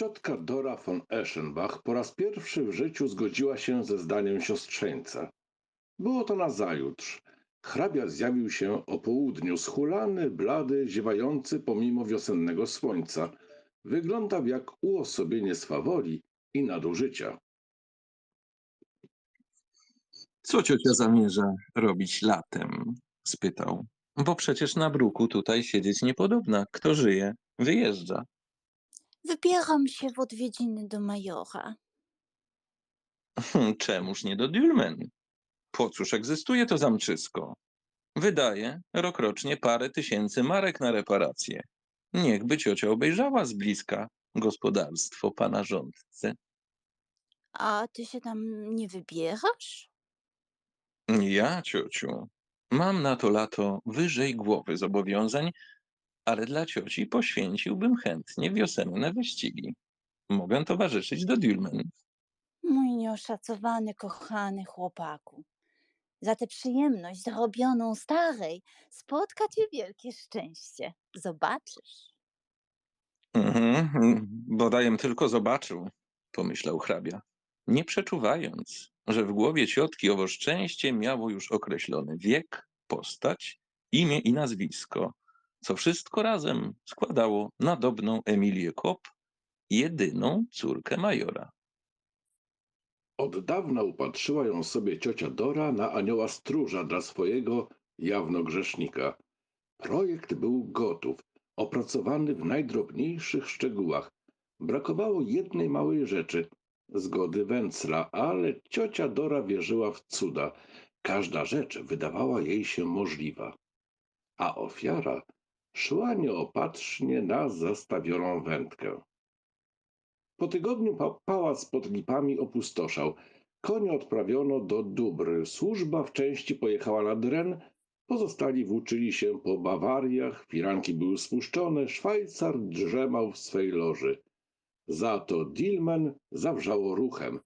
Ciotka Dora von Eschenbach po raz pierwszy w życiu zgodziła się ze zdaniem siostrzeńca. Było to nazajutrz. Hrabia zjawił się o południu, schulany, blady, ziewający pomimo wiosennego słońca. Wyglądał jak uosobienie swawoli i nadużycia. Co ciocia zamierza robić latem? spytał. Bo przecież na bruku tutaj siedzieć niepodobna. Kto żyje, wyjeżdża. Wybieram się w odwiedziny do majora. Hm, Czemuż nie do Dülmen? Po cóż egzystuje to zamczysko? Wydaje rokrocznie parę tysięcy marek na reparacje. Niechby ciocia obejrzała z bliska gospodarstwo pana rządcy. A ty się tam nie wybierasz? Ja, ciociu, mam na to lato wyżej głowy zobowiązań, ale dla cioci poświęciłbym chętnie wiosenne wyścigi. Mogę towarzyszyć do Dülmen. Mój nieoszacowany, kochany chłopaku. Za tę przyjemność zarobioną starej spotka cię wielkie szczęście. Zobaczysz. Mhm, mm, bodajem tylko zobaczył, pomyślał hrabia, nie przeczuwając, że w głowie ciotki owo szczęście miało już określony wiek, postać, imię i nazwisko, co wszystko razem składało nadobną Emilię Kop, jedyną córkę majora. Od dawna upatrzyła ją sobie ciocia Dora na anioła stróża dla swojego jawnogrzesznika. Projekt był gotów, opracowany w najdrobniejszych szczegółach. Brakowało jednej małej rzeczy zgody Węcla, ale ciocia Dora wierzyła w cuda. Każda rzecz wydawała jej się możliwa. A ofiara szła nieopatrznie na zastawioną wędkę. Po tygodniu pa pałac pod lipami opustoszał. Konie odprawiono do Dóbr. Służba w części pojechała nad Ren, pozostali włóczyli się po Bawariach, firanki były spuszczone, Szwajcar drzemał w swej loży. Za to Dilmen zawrzało ruchem.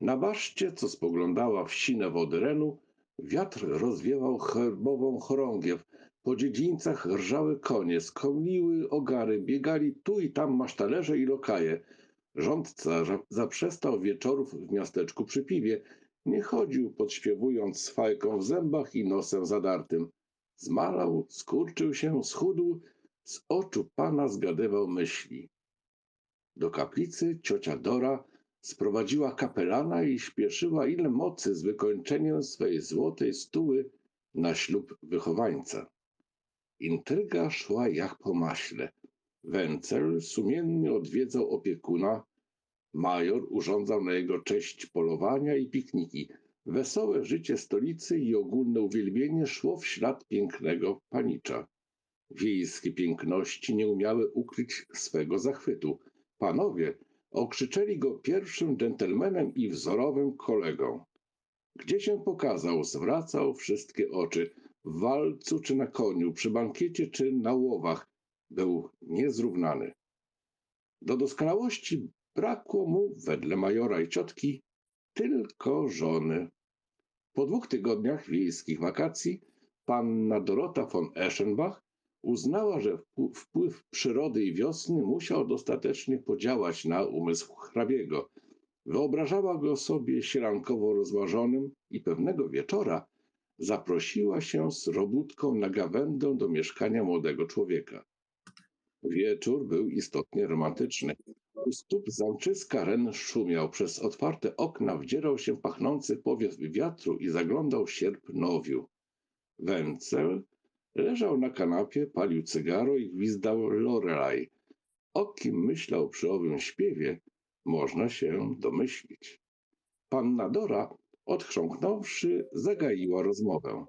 Na baszcie, co spoglądała w sine wody Renu, wiatr rozwiewał herbową chorągiew. Po dziedzińcach rżały konie, skąliły ogary, biegali tu i tam masztalerze i lokaje. Rządca za- zaprzestał wieczorów w miasteczku przy piwie. Nie chodził, podśpiewując z fajką w zębach i nosem zadartym. Zmalał, skurczył się, schudł, z oczu pana zgadywał myśli. Do kaplicy ciocia Dora sprowadziła kapelana i śpieszyła ile mocy z wykończeniem swej złotej stuły na ślub wychowańca. Intryga szła jak po maśle. Wencel sumiennie odwiedzał opiekuna, major urządzał na jego cześć polowania i pikniki. Wesołe życie stolicy i ogólne uwielbienie szło w ślad pięknego panicza. Wiejskie piękności nie umiały ukryć swego zachwytu. Panowie okrzyczeli go pierwszym dżentelmenem i wzorowym kolegą. Gdzie się pokazał, zwracał wszystkie oczy. W walcu czy na koniu, przy bankiecie czy na łowach był niezrównany. Do doskonałości brakło mu, wedle majora i ciotki, tylko żony. Po dwóch tygodniach wiejskich wakacji panna Dorota von Eschenbach uznała, że wpł- wpływ przyrody i wiosny musiał dostatecznie podziałać na umysł hrabiego. Wyobrażała go sobie sierankowo rozważonym i pewnego wieczora zaprosiła się z robótką na gawędę do mieszkania młodego człowieka. Wieczór był istotnie romantyczny. U stóp zamczyska Ren szumiał. Przez otwarte okna wdzierał się pachnący powiew wiatru i zaglądał sierp nowiu. Wencel leżał na kanapie, palił cygaro i gwizdał Lorelai. O kim myślał przy owym śpiewie, można się domyślić. Panna Dora, odchrząknąwszy, zagaiła rozmowę.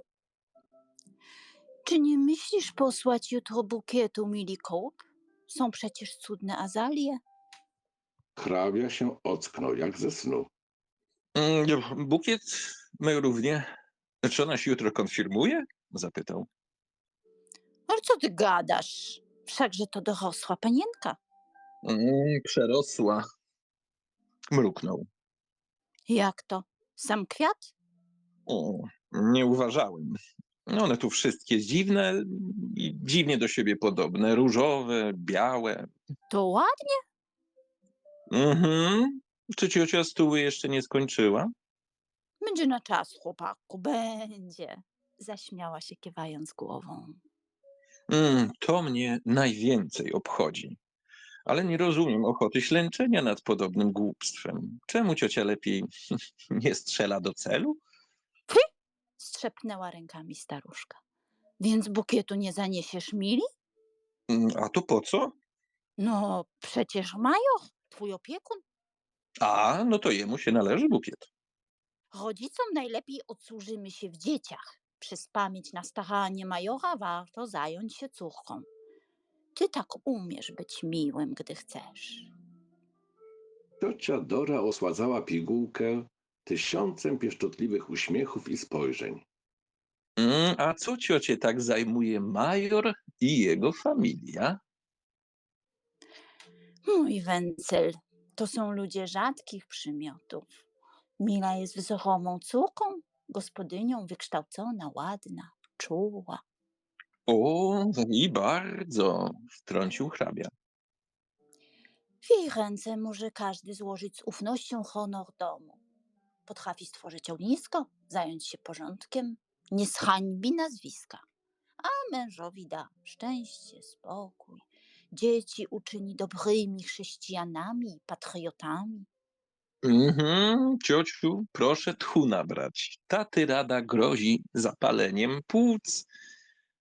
Czy nie myślisz posłać jutro bukietu, Milly Cope? Są przecież cudne azalie. Hrabia się ocknął jak ze snu. Mm, Bukiet my równie. Czy ona się jutro konfirmuje? zapytał. Ale co ty gadasz? Wszakże to dorosła panienka. Mm, Przerosła. Mruknął. Jak to? Sam kwiat? O, nie uważałem. One tu wszystkie dziwne i dziwnie do siebie podobne. Różowe, białe. To ładnie. Mhm. Czy ciocia stóły jeszcze nie skończyła? Będzie na czas, chłopaku, będzie. Zaśmiała się, kiwając głową. Mm, to mnie najwięcej obchodzi. Ale nie rozumiem ochoty ślęczenia nad podobnym głupstwem. Czemu ciocia lepiej nie strzela do celu? Strzepnęła rękami staruszka. Więc bukietu nie zaniesiesz mili? Mm, A to po co? No, przecież Majoch, twój opiekun. A, no to jemu się należy bukiet. Rodzicom najlepiej odsłużymy się w dzieciach. Przez pamięć na staranie Majocha warto zająć się córką. Ty tak umiesz być miłym, gdy chcesz. Ciocia Dora osładzała pigułkę tysiącem pieszczotliwych uśmiechów i spojrzeń. Mm, A co ciocie tak zajmuje major i jego familia? Mój Wencel, to są ludzie rzadkich przymiotów. Mila jest wzorową córką, gospodynią wykształcona, ładna, czuła. O, i bardzo, wtrącił hrabia. W jej ręce może każdy złożyć z ufnością honor domu. Potrafi stworzyć ognisko, zająć się porządkiem, nie zhańbi nazwiska. A mężowi da szczęście, spokój. Dzieci uczyni dobrymi chrześcijanami i patriotami. Mhm, ciociu, proszę tchu nabrać. Ta tyrada grozi zapaleniem płuc.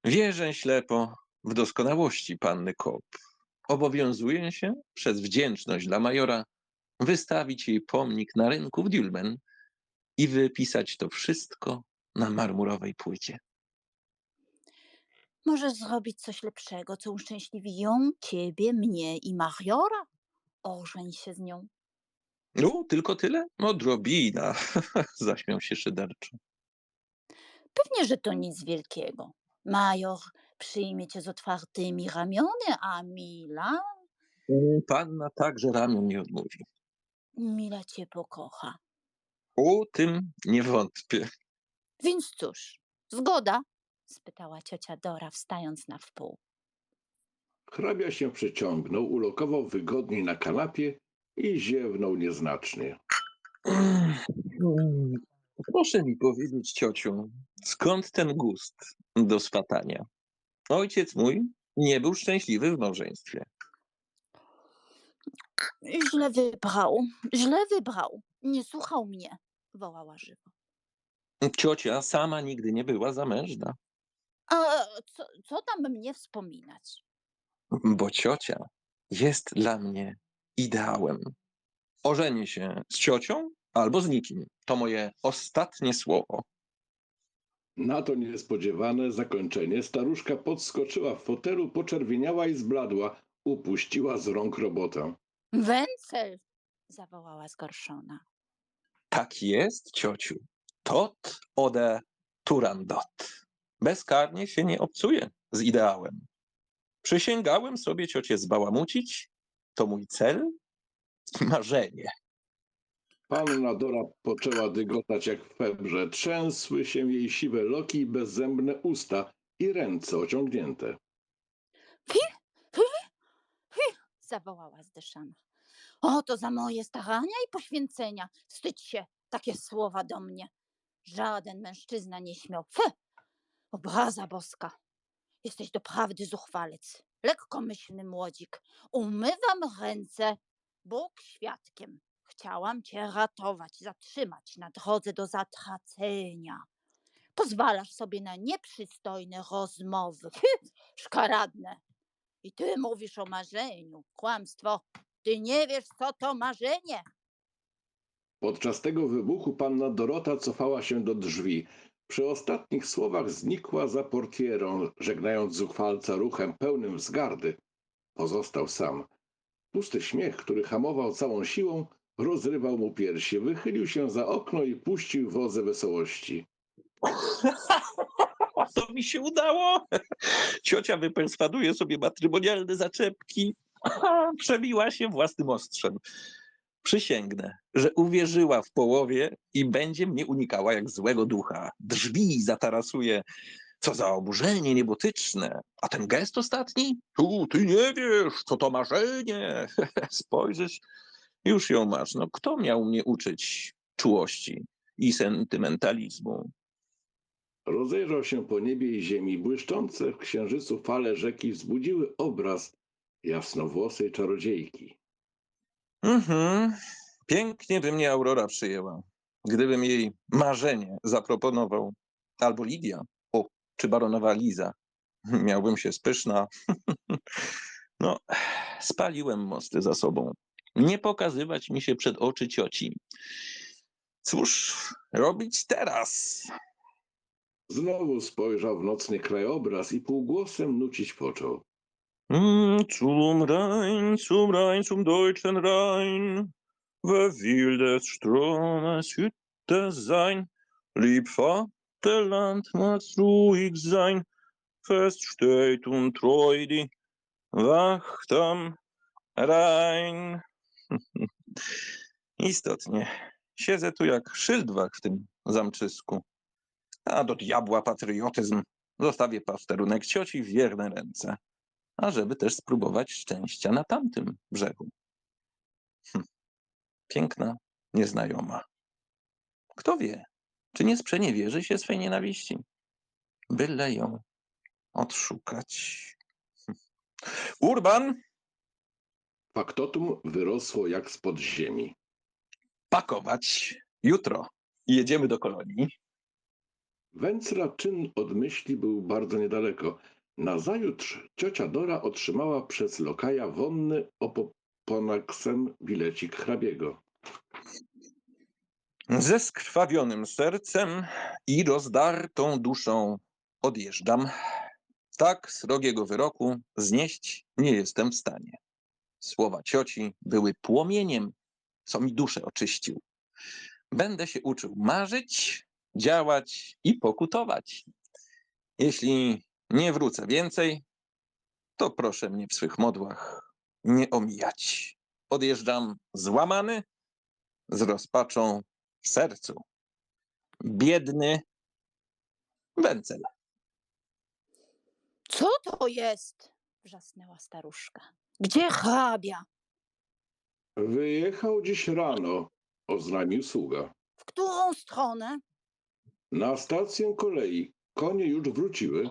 Wierzę ślepo w doskonałości panny Kop. Obowiązuje się przez wdzięczność dla majora wystawić jej pomnik na rynku w Dülmen i wypisać to wszystko na marmurowej płycie. Możesz zrobić coś lepszego, co uszczęśliwi ją, ciebie, mnie i Mariora. Ożeń się z nią. No, tylko tyle? Odrobina, zaśmiał się szyderczo. Pewnie, że to nic wielkiego. Major przyjmie cię z otwartymi ramiony, a Mila, Panna także ramion nie odmówi. Mila cię pokocha. O tym nie wątpię. Więc cóż, zgoda? spytała ciocia Dora, wstając na wpół. Hrabia się przeciągnął, ulokował wygodniej na kanapie i ziewnął nieznacznie. Proszę mi powiedzieć, ciociu, skąd ten gust do swatania? Ojciec mój nie był szczęśliwy w małżeństwie. Źle wybrał, źle wybrał. Nie słuchał mnie, wołała żywo. Ciocia sama nigdy nie była zamężna, A co, co tam mnie wspominać? bo ciocia jest dla mnie ideałem. Ożenię się z ciocią albo z nikim. To moje ostatnie słowo. Na to niespodziewane zakończenie staruszka podskoczyła w fotelu, poczerwieniała i zbladła, upuściła z rąk robotę. Wencel! zawołała zgorszona. Tak jest, ciociu. Tot ode turandot. Bezkarnie się nie obcuje z ideałem. Przysięgałem sobie ciocię zbałamucić. To mój cel i marzenie. Panna Dora poczęła dygotać jak w febrze. Trzęsły się jej siwe loki i bezzębne usta i ręce ociągnięte. zawołała zdyszana. O, to za moje starania i poświęcenia. Wstydź się, takie słowa do mnie. Żaden mężczyzna nie śmiał. Fe! Obraza boska. Jesteś doprawdy zuchwalec. Lekkomyślny młodzik. Umywam ręce. Bóg świadkiem. Chciałam cię ratować, zatrzymać na drodze do zatracenia. Pozwalasz sobie na nieprzystojne rozmowy. Szkaradne. I ty mówisz o marzeniu. Kłamstwo. Ty nie wiesz, co to marzenie. Podczas tego wybuchu panna Dorota cofała się do drzwi. Przy ostatnich słowach znikła za portierą, żegnając zuchwalca ruchem pełnym wzgardy. Pozostał sam. Pusty śmiech, który hamował całą siłą, rozrywał mu piersi. Wychylił się za okno i puścił wodze wesołości. To mi się udało. Ciocia wyperswaduje sobie matrymonialne zaczepki. Przebiła się własnym ostrzem. Przysięgnę, że uwierzyła w połowie i będzie mnie unikała jak złego ducha. Drzwi zatarasuje. Co za oburzenie niebotyczne. A ten gest ostatni? Tu, ty nie wiesz, co to marzenie. Spojrzysz Już ją masz. No kto miał mnie uczyć czułości i sentymentalizmu? Rozejrzał się po niebie i ziemi. Błyszczące w księżycu fale rzeki wzbudziły obraz jasnowłosej czarodziejki. Mhm. Pięknie by mnie Aurora przyjęła, gdybym jej marzenie zaproponował. Albo Lidia, o, czy baronowa Liza. Miałbym się spyszna. No, spaliłem mosty za sobą. Nie pokazywać mi się przed oczy cioci. Cóż robić teraz? Znowu spojrzał w nocny krajobraz i półgłosem nucić począł. Mm, Zum Rhein, zum Rhein, zum deutschen Rhein, wer will des Stromes Hütte sein? Lieb Vaterland, magst ruhig sein, fest steht und treu die Wacht am Rhein. Istotnie, siedzę tu jak szyldwach w tym zamczysku. A do diabła patriotyzm. Zostawię pasterunek cioci w wierne ręce ażeby też spróbować szczęścia na tamtym brzegu. Hm. Piękna nieznajoma. Kto wie, czy nie sprzeniewierzy się swej nienawiści? Byle ją odszukać. Hm. Urban, Faktotum wyrosło jak spod ziemi. pakować. Jutro jedziemy do kolonii. Węcla czyn od myśli był bardzo niedaleko. Nazajutrz ciocia Dora otrzymała przez lokaja wonny opoponaksem bilecik hrabiego. Ze skrwawionym sercem i rozdartą duszą odjeżdżam. Tak srogiego wyroku znieść nie jestem w stanie. Słowa cioci były płomieniem, co mi duszę oczyścił. Będę się uczył marzyć, działać i pokutować. Jeśli nie wrócę więcej, to proszę mnie w swych modłach nie omijać. Odjeżdżam złamany, z rozpaczą w sercu. Biedny Wencel. Co to jest? wrzasnęła staruszka. Gdzie hrabia? Wyjechał dziś rano, oznajmił sługa. W którą stronę? Na stację kolei. Konie już wróciły.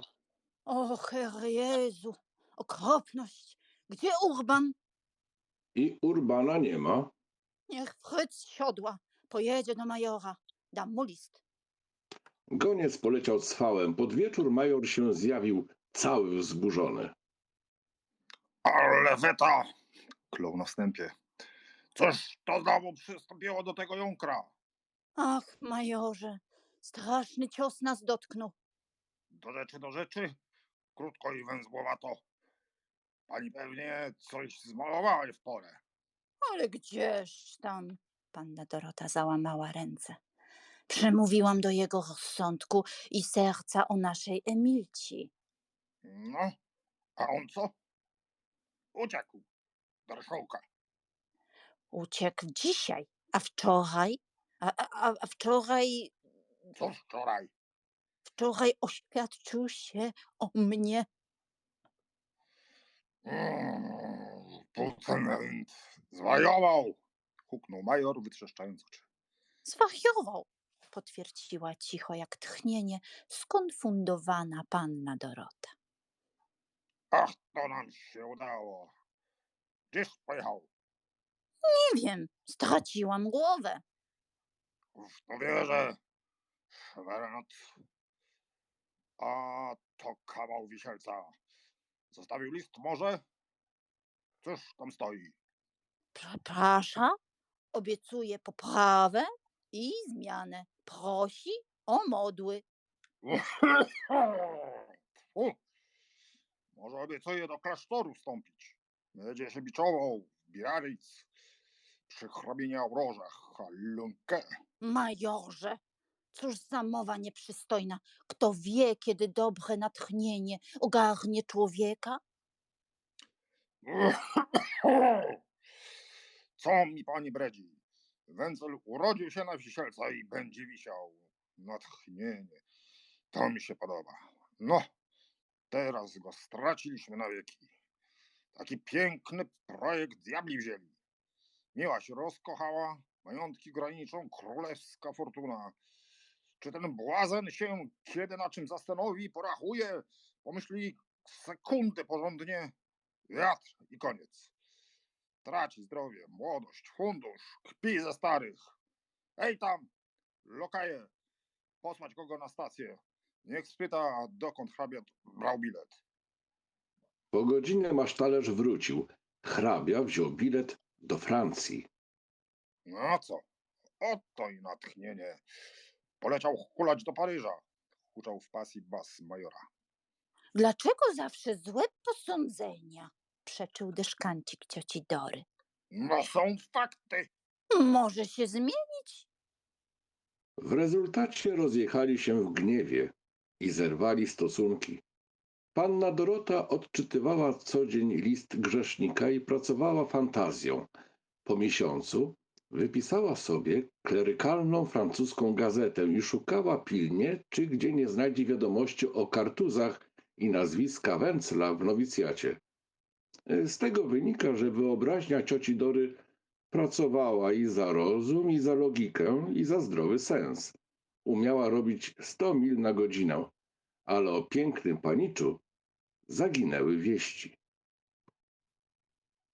O, Herr Jezu, okropność. Gdzie Urban? I Urbana nie ma. Niech Fryc siodła. Pojedzie do majora. Dam mu list. Goniec poleciał cwałem. Pod wieczór major się zjawił, cały wzburzony. Ale weta! Klął na wstępie. Coś to znowu przystąpiło do tego jąkra. Ach, majorze, straszny cios nas dotknął. Do rzeczy, do rzeczy. Krótko i węzłowato. Pani pewnie coś zmalowała w porę. Ale gdzież tam? Panna Dorota załamała ręce. Przemówiłam do jego rozsądku i serca o naszej Emilci. No, a on co? Uciekł. Do rychołka. Uciekł dzisiaj, a wczoraj, a, a, a wczoraj, Co wczoraj? wczoraj oświadczył się o mnie. Mm, Putenent zwariował! Huknął major, wytrzeszczając oczy. Zwariował, potwierdziła cicho jak tchnienie skonfundowana panna Dorota. Ach, to nam się udało. Gdzieś pojechał? Nie wiem, straciłam głowę. W to wierzę. Szwerenot. A to kawał wisielca. Zostawił list może? Cóż tam stoi? Przepraszam, obiecuje poprawę i zmianę. Prosi o modły. Fu. Może obiecuje do klasztoru wstąpić. Będzie się biczował w Biarritz przy hrabinie Aurorze. Halunkę. Majorze, cóż za mowa nieprzystojna. Kto wie, kiedy dobre natchnienie ogarnie człowieka? Co mi pani bredzi? Wędzel urodził się na wisielca i będzie wisiał. Natchnienie. To mi się podoba. No, teraz go straciliśmy na wieki. Taki piękny projekt diabli wzięli. Miła się rozkochała, majątki graniczą, królewska fortuna. Czy ten błazen się, kiedy na czym zastanowi, porachuje, pomyśli sekundę porządnie, wiatr i koniec. Traci zdrowie, młodość, fundusz, kpi ze starych. Ej tam, lokaje, posłać kogo na stację. Niech spyta, dokąd hrabia brał bilet. Po godzinie masztalerz wrócił. Hrabia wziął bilet do Francji. No co? Oto i natchnienie. Poleciał hulać do Paryża. Huczał w pasji bas majora. Dlaczego zawsze złe posądzenia? Przeczył dyszkancik cioci Dory. No są fakty. Może się zmieni. W rezultacie rozjechali się w gniewie i zerwali stosunki. Panna Dorota odczytywała co dzień list grzesznika i pracowała fantazją. Po miesiącu wypisała sobie klerykalną francuską gazetę i szukała pilnie, czy gdzie nie znajdzie wiadomości o kartuzach i nazwiska Węcla w nowicjacie. Z tego wynika, że wyobraźnia cioci Dory pracowała i za rozum, i za logikę, i za zdrowy sens. Umiała robić 100 mil na godzinę, ale o pięknym paniczu zaginęły wieści.